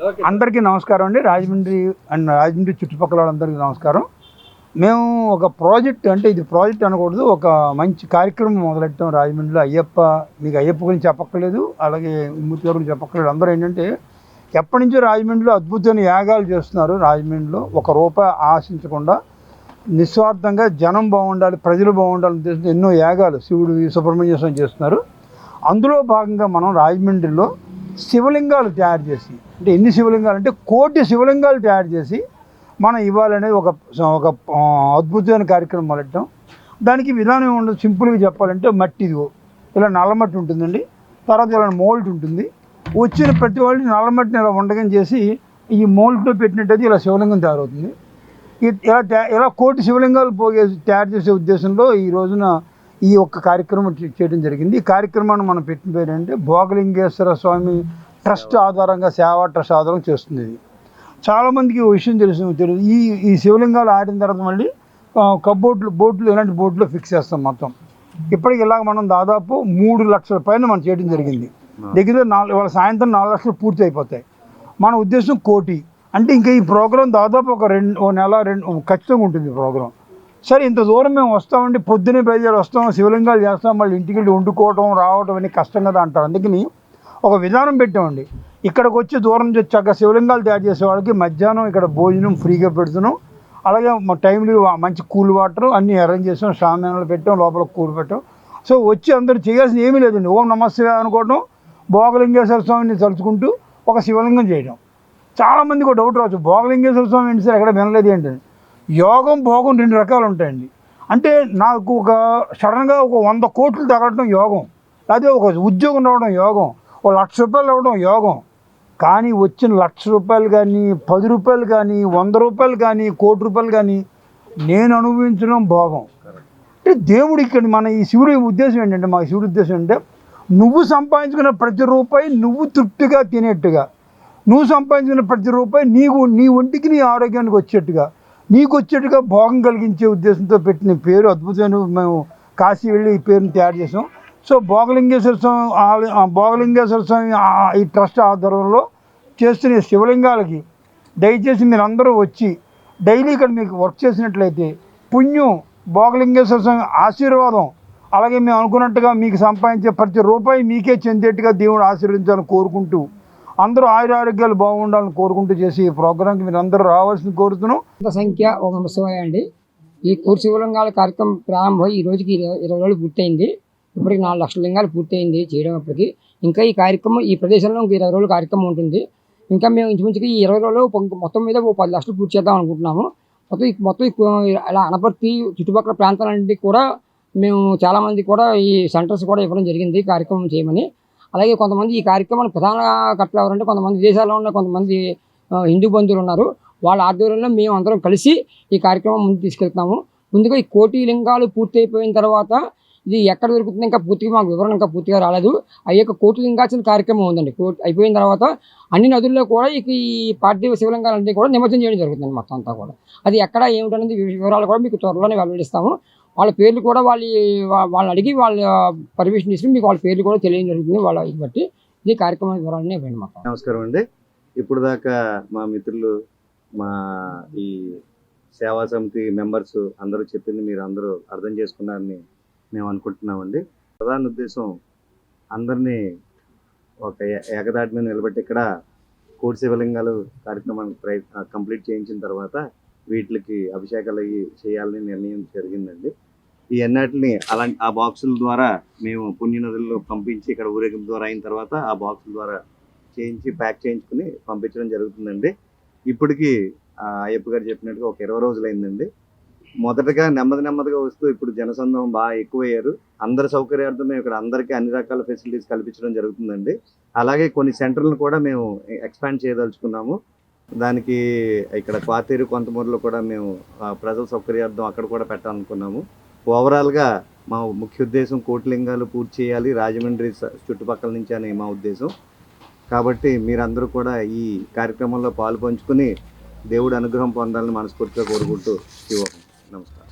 అందరికీ నమస్కారం అండి. రాజమండ్రి అండ్ రాజమండ్రి చుట్టుపక్కల వాళ్ళందరికీ నమస్కారం. మేము ఒక ప్రాజెక్ట్ అంటే ఇది ప్రాజెక్ట్ అనకూడదు. ఒక మంచి కార్యక్రమం మొదలెట్టాం రాజమండ్రిలో. అయ్యప్ప మీకు అయ్యప్ప గురించి చెప్పక్కర్లేదు. అలాగే మూర్తి గురించి చెప్పక్కర్లేదు. అందరూ ఏంటంటే ఎప్పటి నుంచో రాజమండ్రిలో అద్భుతమైన యాగాలు చేస్తున్నారు రాజమండ్రిలో. ఒక రూపాయి ఆశించకుండా నిస్వార్థంగా జనం బాగుండాలి ప్రజలు బాగుండాలని ఉద్దేశంతో ఎన్నో యాగాలు శివుడు సుబ్రహ్మణ్య స్వామి చేస్తున్నారు. అందులో భాగంగా మనం రాజమండ్రిలో శివలింగాలు తయారు చేసి అంటే ఎన్ని శివలింగాలు అంటే కోటి శివలింగాలు తయారు చేసి మనం ఇవ్వాలనేది ఒక ఒక అద్భుతమైన కార్యక్రమం మొదలెట్టడం. దానికి విధానం ఉండదు సింపుల్గా చెప్పాలంటే మట్టిది ఇలా నల్లమట్టి ఉంటుందండి. తర్వాత ఇలా మోల్డ్ ఉంటుంది. వచ్చిన ప్రతి వాళ్ళు నల్లమట్టిని ఇలా ఉండగం చేసి ఈ మోల్డ్లో పెట్టినట్టయితే ఇలా శివలింగం తయారవుతుంది. ఇలా ఇలా కోటి శివలింగాలు పోగే తయారు చేసే ఉద్దేశంలో ఈ రోజున ఈ ఒక్క కార్యక్రమం చేయడం జరిగింది. ఈ కార్యక్రమాన్ని మనం పెట్టిన పేరు అంటే భోగలింగేశ్వర స్వామి ట్రస్ట్ ఆధారంగా సేవా ట్రస్ట్ ఆధారం చేస్తుంది ఇది. చాలామందికి ఓ విషయం తెలుసు తెలియదు ఈ ఈ శివలింగాలు ఆడిన తర్వాత మళ్ళీ ఆ, కబ్బోర్డ్లు బోట్లు ఇలాంటి బోట్లో ఫిక్స్ చేస్తాం మొత్తం. ఇప్పటికి ఇలాగ మనం దాదాపు మూడు లక్షల పైన మనం చేయడం జరిగింది. దగ్గర నాలుగు ఇవాళ సాయంత్రం నాలుగు లక్షలు పూర్తి అయిపోతాయి. మన ఉద్దేశం కోటి. అంటే ఇంకా ఈ ప్రోగ్రాం దాదాపు ఒక రెండు ఓ నెల రెండు ఖచ్చితంగా ఉంటుంది ప్రోగ్రాం. సరే ఇంత దూరం మేము వస్తామండి పొద్దున్నే బయలుదేరి వస్తాం శివలింగాలు చేస్తాం మళ్ళీ ఇంటికి వెళ్ళి వండుకోవడం రావడం అన్నీ కష్టం కదా అంటారు. అందుకని ఒక విధానం పెట్టామండి. ఇక్కడికి వచ్చి దూరం నుంచి వచ్చాక శివలింగాలు తయారు చేసే వాళ్ళకి మధ్యాహ్నం ఇక్కడ భోజనం ఫ్రీగా పెడుతున్నాం. అలాగే మా మంచి కూల్ వాటర్ అన్నీ అరేంజ్ చేసాం షామ్యానాలు పెట్టాం లోపల కూల్ పెట్టాం. సో వచ్చి అందరూ చేయాల్సింది ఏమీ లేదండి. ఓం నమస్తే అనుకోవడం భోగలింగేశ్వర స్వామిని తలుచుకుంటూ ఒక శివలింగం చేయడం చాలామందికి ఒక డౌట్ రావచ్చు. భోగలింగేశ్వర స్వామి ఏంటి సార్? ఎక్కడ వినలేదు ఏంటండి యోగం భోగం రెండు రకాలు ఉంటాయండి. అంటే నాకు ఒక సడన్గా ఒక వంద కోట్లు తగలటం యోగం. అదే ఒక ఉద్యోగం రావడం యోగం. ఒక లక్ష రూపాయలు ఇవ్వడం యోగం. కానీ వచ్చిన లక్ష రూపాయలు కానీ పది రూపాయలు కానీ వంద రూపాయలు కానీ కోటి రూపాయలు కానీ నేను అనుభవించడం భోగం. అంటే దేవుడు ఇక్కడ మన ఈ శివుడి ఉద్దేశం ఏంటంటే మా శివుడి ఉద్దేశం అంటే నువ్వు సంపాదించుకున్న ప్రతి రూపాయి నువ్వు తృప్తిగా తినేట్టుగా. నువ్వు సంపాదించిన ప్రతి రూపాయి నీకు నీ ఒంటికి నీ ఆరోగ్యానికి వచ్చేట్టుగా. నీకు వచ్చేట్టుగా భోగం కలిగించే ఉద్దేశంతో పెట్టిన పేరు అద్భుతమైన మేము కాశీ వెళ్ళి ఈ పేరుని తయారు చేసాం. సో భోగలింగేశ్వర స్వామి భోగలింగేశ్వర స్వామి ఈ ట్రస్ట్ ఆధ్వర్యంలో చేస్తున్న శివలింగాలకి దయచేసి మీరు అందరూ వచ్చి డైలీ ఇక్కడ మీకు వర్క్ చేసినట్లయితే పుణ్యం భోగలింగేశ్వర స్వామి ఆశీర్వాదం అలాగే మేము అనుకున్నట్టుగా మీకు సంపాదించే ప్రతి రూపాయి మీకే చెందేట్టుగా దేవుడు ఆశీర్వదించాలని కోరుకుంటూ అందరూ ఆయురారోగ్యాలు బాగుండాలని కోరుకుంటూ చేసి ఈ ప్రోగ్రాంకి మీరు అందరూ రావాల్సింది కోరుతున్నాం. సంఖ్య ఒక నమస్కారం అండి ఈ కోటి శివలింగాల కార్యక్రమం ప్రారంభం ఈ రోజుకి ఇరవై ఇరవై రోజులు పూర్తయింది. ఇప్పటికి నాలుగు లక్షల లింగాలు పూర్తయింది చేయడం అప్పటికి. ఇంకా ఈ కార్యక్రమం ఈ ప్రదేశంలో ఇంక ఇరవై రోజులు కార్యక్రమం ఉంటుంది. ఇంకా మేము ఇంచుమించుగా ఈ ఇరవై రోజులు మొత్తం మీద ఓ పది లక్షలు పూర్తి చేద్దాం అనుకుంటున్నాము. మొత్తం మొత్తం అలా అనపర్తి చుట్టుపక్కల ప్రాంతాలన్నింటికి కూడా మేము చాలామంది కూడా ఈ సెంటర్స్ కూడా ఇవ్వడం జరిగింది కార్యక్రమం చేయమని. అలాగే కొంతమంది ఈ కార్యక్రమాన్ని ప్రధాన కట్టలు ఎవరంటే కొంతమంది దేశాల్లో ఉన్న కొంతమంది హిందూ బంధువులు ఉన్నారు. వాళ్ళ ఆధ్వర్యంలో మేము అందరం కలిసి ఈ కార్యక్రమం ముందుకు తీసుకెళ్తున్నాము. ముందుగా ఈ కోటి లింగాలు పూర్తయిపోయిన తర్వాత ఇది ఎక్కడ దొరుకుతుంది? ఇంకా పూర్తిగా మాకు వివరణ ఇంకా పూర్తిగా రాలేదు. ఆ యొక్క కోటి కార్యక్రమం ఉందండి. కోర్టు అయిపోయిన తర్వాత అన్ని నదుల్లో కూడా ఇక ఈ పార్థివ శివలింగాలన్నీ కూడా నిమజ్జనం చేయడం జరుగుతుంది మొత్తం అంతా కూడా. అది ఎక్కడ ఏమిటనేది వివరాలు కూడా మీకు త్వరలోనే వెల్లడిస్తాము. వాళ్ళ పేర్లు కూడా వాళ్ళ వాళ్ళని అడిగి వాళ్ళ పర్మిషన్ తీసుకుని మీకు వాళ్ళ పేర్లు కూడా తెలియడం జరుగుతుంది. వాళ్ళ ఇది బట్టి ఇది కార్యక్రమం వివరాలనే ఇవ్వండి మొత్తం. నమస్కారం అండి. ఇప్పుడు దాకా మా మిత్రులు మా ఈ సేవా సమితి మెంబర్స్ అందరూ చెప్పింది మీరు అందరూ అర్థం చేసుకున్నారని మేము అనుకుంటున్నామండి ప్రధాన ఉద్దేశం అందరినీ ఒక ఏకదాటి మీద నిలబెట్టి ఇక్కడ కోటి శివలింగాలు కార్యక్రమాన్ని ప్రయ కంప్లీట్ చేయించిన తర్వాత వీటికి అభిషేకాలు అయ్యి చేయాలని నిర్ణయం జరిగిందండి. ఈ అన్నిటిని అలాంటి ఆ బాక్సుల ద్వారా మేము పుణ్యనదుల్లో పంపించి ఇక్కడ ఊరేగింపు ద్వారా అయిన తర్వాత ఆ బాక్సుల ద్వారా చేయించి ప్యాక్ చేయించుకుని పంపించడం జరుగుతుందండి. ఇప్పటికీ ఆ, అయ్యప్ప గారు చెప్పినట్టుగా ఒక ఇరవై రోజులు అయిందండి మొదటగా నెమ్మది నెమ్మదిగా వస్తూ ఇప్పుడు జనసందం బాగా ఎక్కువయ్యారు. అందరి సౌకర్యార్థం మేము ఇక్కడ అందరికీ అన్ని రకాల ఫెసిలిటీస్ కల్పించడం జరుగుతుందండి. అలాగే కొన్ని సెంటర్లను కూడా మేము ఎక్స్పాండ్ చేయదలుచుకున్నాము. దానికి ఇక్కడ క్వాతేరు కొంతమూరులో కూడా మేము ప్రజల సౌకర్యార్థం అక్కడ కూడా పెట్టాలనుకున్నాము. ఓవరాల్గా మా ముఖ్య ఉద్దేశం కోటిలింగాలు పూర్తి చేయాలి. రాజమండ్రి చుట్టుపక్కల నుంచి అని మా ఉద్దేశం. కాబట్టి మీరందరూ కూడా ఈ కార్యక్రమంలో పాలు పంచుకుని దేవుడు అనుగ్రహం పొందాలని మనస్ఫూర్తిగా కోరుకుంటూ శివోహం నమస్కారం